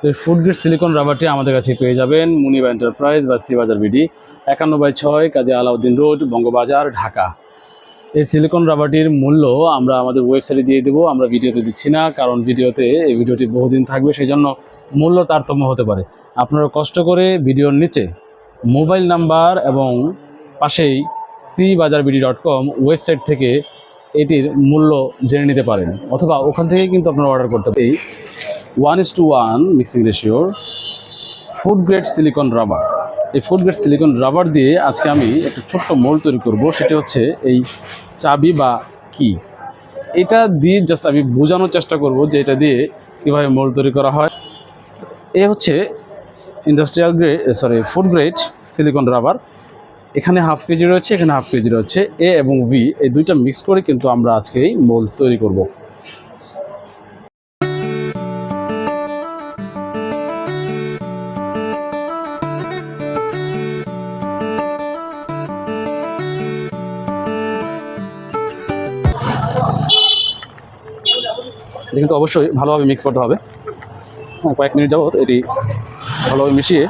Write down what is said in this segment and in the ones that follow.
তো এই food grade silicon রাবারটি আমাদের কাছে পেয়ে যাবেন মুনিবা এন্টারপ্রাইজ বা সিবাজার বিডি একান্ন বাই ছয় কাজে আলাউদ্দিন রোড, বঙ্গবাজার, ঢাকা। এই সিলিকন রাবারটির মূল্য আমরা আমাদের ওয়েবসাইটে দিয়ে দেবো, আমরা ভিডিওতে দিচ্ছি না, কারণ ভিডিওতে এই ভিডিওটি বহুদিন থাকবে সেই জন্য মূল্য তারতম্য হতে পারে। আপনারা কষ্ট করে ভিডিওর নিচে মোবাইল নাম্বার এবং পাশেই সি বাজার বিডি ডট কম ওয়েবসাইট থেকে এটির মূল্য জেনে নিতে পারেন, অথবা ওখান থেকে কিন্তু আপনারা অর্ডার করতে পারেন। One is two one mixing রেশিওর food grade silicone rubber এই ফুড গ্রেড সিলিকন রাবার দিয়ে আজকে আমি একটা ছোট্ট মোল তৈরি করব, সেটি হচ্ছে এই চাবি বা কি এটা দিয়ে জাস্ট আমি বোঝানোর চেষ্টা করব যে এটা দিয়ে কীভাবে মোল তৈরি করা হয়। এ হচ্ছে industrial grade sorry food grade silicone rubber এখানে হাফ কেজি রয়েছে, এখানে হাফ কেজি রয়েছে এ এবং বি এই দুইটা মিক্স করে কিন্তু আমরা আজকে এই মোল তৈরি করব। এটা কিন্তু অবশ্যই ভালোভাবে মিক্স করতে হবে। হ্যাঁ, কয়েক মিনিট যাবত এটি ভালোভাবে মিশিয়ে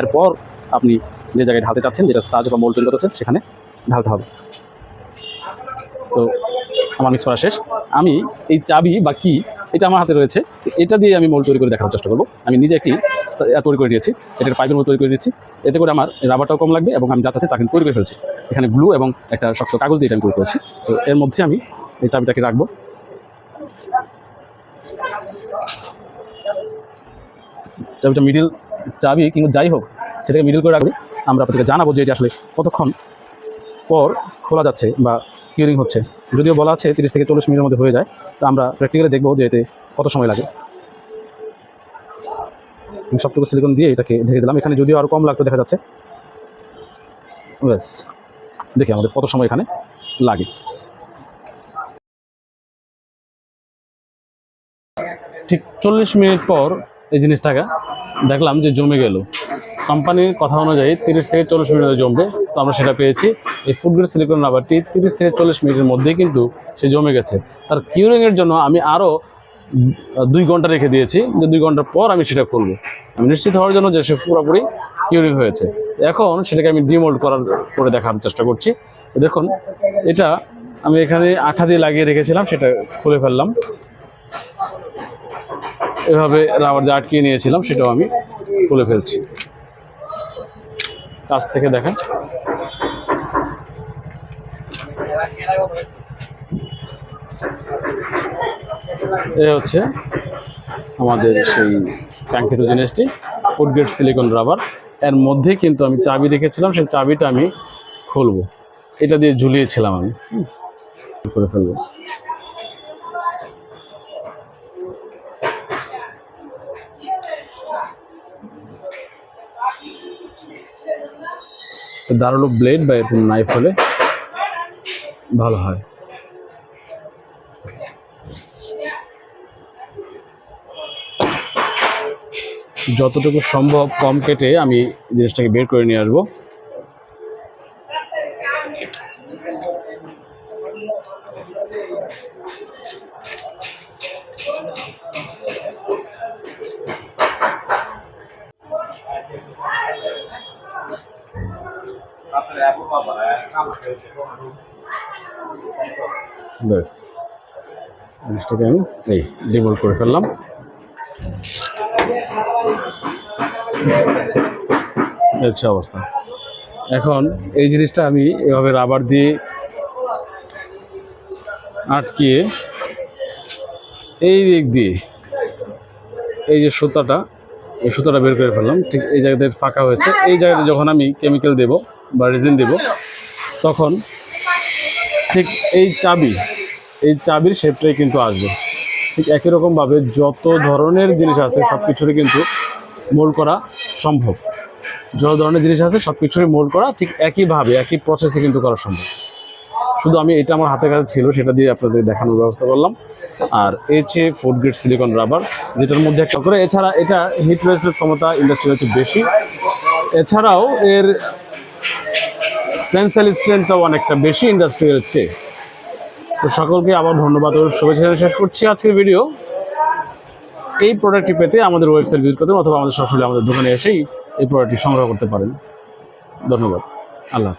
এরপর আপনি যে জায়গায় ঢালতে চাচ্ছেন যেটা সাজ বা মোল তৈরি সেখানে ঢালতে হবে। তো আমার মিক্স করা শেষ। আমি এই চাবি বা কি এটা আমার হাতে রয়েছে। এটা দিয়ে আমি মোল তৈরি করে দেখানোর চেষ্টা করব। আমি নিজে একটি তৈরি করে দিয়েছি। এটার পাইপের মতো তৈরি করে দিচ্ছি এতে করে আমার রাবারটাও কম লাগবে এবং আমি যা চাচ্ছি তা কিন্তু তৈরি করে ফেলছি। এখানে গ্লু এবং একটা শক্ত কাগজ দিয়ে আমি তৈরি করেছি। তো এর মধ্যে আমি এই চাবিটাকে রাখব। চাবিটা মিডিল চাবি কিংবা যাই হোক, সেটাকে মিডিল করে রাখবে আমরা আপনাদেরকে জানাব যে এটি আসলে কতক্ষণ পর খোলা যাচ্ছে বা কিউরিং হচ্ছে। যদিও বলা আছে তিরিশ থেকে চল্লিশ মিনিটের মধ্যে হয়ে যায়, তো আমরা প্র্যাকটিক্যালি দেখব যে এতে কত সময় লাগে। সবটুকু সিলিকন দিয়ে এটাকে ঢেকে দিলাম। এখানে যদিও আরও কম লাগতো দেখা যাচ্ছে। ব্যাস, দেখি আমাদের কত সময় এখানে লাগে। ঠিক চল্লিশ মিনিট পর এই জিনিসটাকে দেখলাম যে জমে গেল। কোম্পানির কথা অনুযায়ী তিরিশ থেকে চল্লিশ মিনিটে জমবে তো আমরা সেটা পেয়েছি। এই ফুড গ্রেড সিলিকন রাবারটি তিরিশ থেকে চল্লিশ মিনিটের মধ্যেই কিন্তু সে জমে গেছে। তার কিউরিংয়ের জন্য আমি আরও দুই ঘণ্টা রেখে দিয়েছি। যে দুই ঘণ্টা পর আমি সেটা করব আমি নিশ্চিত হওয়ার জন্য যে সে পুরোপুরি কিউরিং হয়েছে। এখন সেটাকে আমি ডিমোল্ড করার করে দেখার চেষ্টা করছি। দেখুন, এটা আমি এখানে আঠা দিয়ে লাগিয়ে রেখেছিলাম, সেটা খুলে ফেললাম। এভাবে রাবার দিয়ে আটকিয়ে নিয়েছিলাম, সেটাও আমি খুলে ফেলছি। কাছ থেকে দেখেন। এ হচ্ছে আমাদের সেই কাঙ্ক্ষিত জিনিসটি ফুড গ্রেড সিলিকন রাবার। এর মধ্যে কিন্তু আমি চাবি রেখেছিলাম, সেই চাবিটা আমি খুলবো। এটা দিয়ে ঝুলিয়েছিলাম আমি। করে ফেলব। দাঁড়াল ব্লেড বা এরকম নাইফ হলে ভালো হয়। যতটুকু সম্ভব কম কেটে আমি জিনিসটাকে বের করে নিয়ে আসব। ব্যাস। জিনিসটাকে আমি এই ডিমোল্ড করে ফেললাম। হচ্ছে অবস্থা। এখন এই জিনিসটা আমি এভাবে রাবার দিয়ে আটকিয়ে এই দিক দিয়ে এই যে সুতাটা সুতাটা বের করে ফেললাম। ঠিক এই জায়গাতে ফাঁকা হয়েছে। এই জায়গাতে যখন আমি কেমিক্যাল দেব বা রেজিন দেব তখন ঠিক এই চাবি এই চাবির শেপটাই কিন্তু আসবে। ঠিক একই রকমভাবে যত ধরনের জিনিস আছে সব কিছুরই কিন্তু মোল্ড করা সম্ভব। যত ধরনের জিনিস আছে সব কিছুরই মোল্ড করা ঠিক একইভাবে একই প্রসেসে কিন্তু করা সম্ভব। শুধু আমি এটা আমার হাতের কাছে ছিল, সেটা দিয়ে আপনাদের দেখানোর ব্যবস্থা করলাম। আর হচ্ছে ফুড গ্রেড সিলিকন রাবার যেটার মধ্যে একটা করে, এছাড়া এটা হিট রেসের ক্ষমতা ইন্ডাস্ট্রির হচ্ছে বেশি। এছাড়াও এর সেন্সাল স্ট্রেংথটাও অনেকটা বেশি ইন্ডাস্ট্রিয়াল চেয়ে। তো সকলকে আবার ধন্যবাদ ও শুভেচ্ছা শেষ করছি আজকের ভিডিও এই প্রোডাক্টটি পেতে আমাদের ওয়েবসাইট ভিজিট করতে অথবা আমাদের সরাসরি আমাদের দোকানে এসেই এই প্রোডাক্টটি সংগ্রহ করতে পারেন। ধন্যবাদ। আল্লাহ।